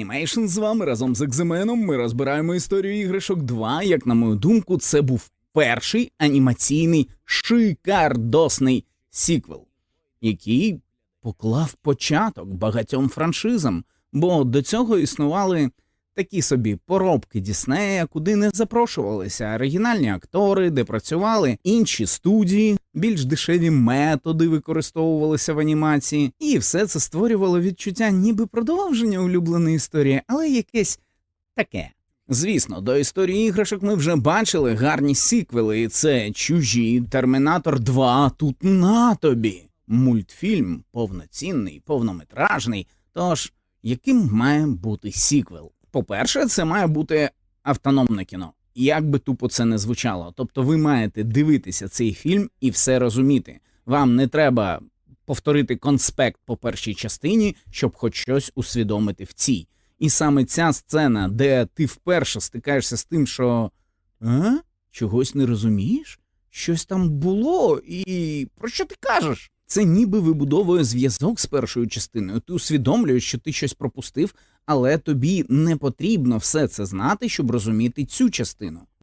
Animation з вами разом з Екземеном. Ми розбираємо історію іграшок 2. Як на мою думку, це був перший анімаційний шикардосний сіквел, який поклав початок багатьом франшизам, бо до цього існували такі собі поробки Діснея, куди не запрошувалися оригінальні актори, де працювали інші студії, більш дешеві методи використовувалися в анімації, і все це створювало відчуття ніби продовження улюбленої історії, але якесь таке. Звісно, до історії іграшок ми вже бачили гарні сіквели, і це чужі, Термінатор 2, тут на тобі. Мультфільм повноцінний, повнометражний. Тож, яким має бути сіквел? По-перше, це має бути автономне кіно. Як би тупо це не звучало. Тобто ви маєте дивитися цей фільм і все розуміти. Вам не треба повторити конспект по першій частині, щоб хоч щось усвідомити в цій. І саме ця сцена, де ти вперше стикаєшся з тим, що а? чогось не розумієш? Щось там було, і про що ти кажеш? Це ніби вибудовує зв'язок з першою частиною. Ти усвідомлюєш, що ти щось пропустив, але тобі не потрібно все це знати, щоб розуміти цю частину.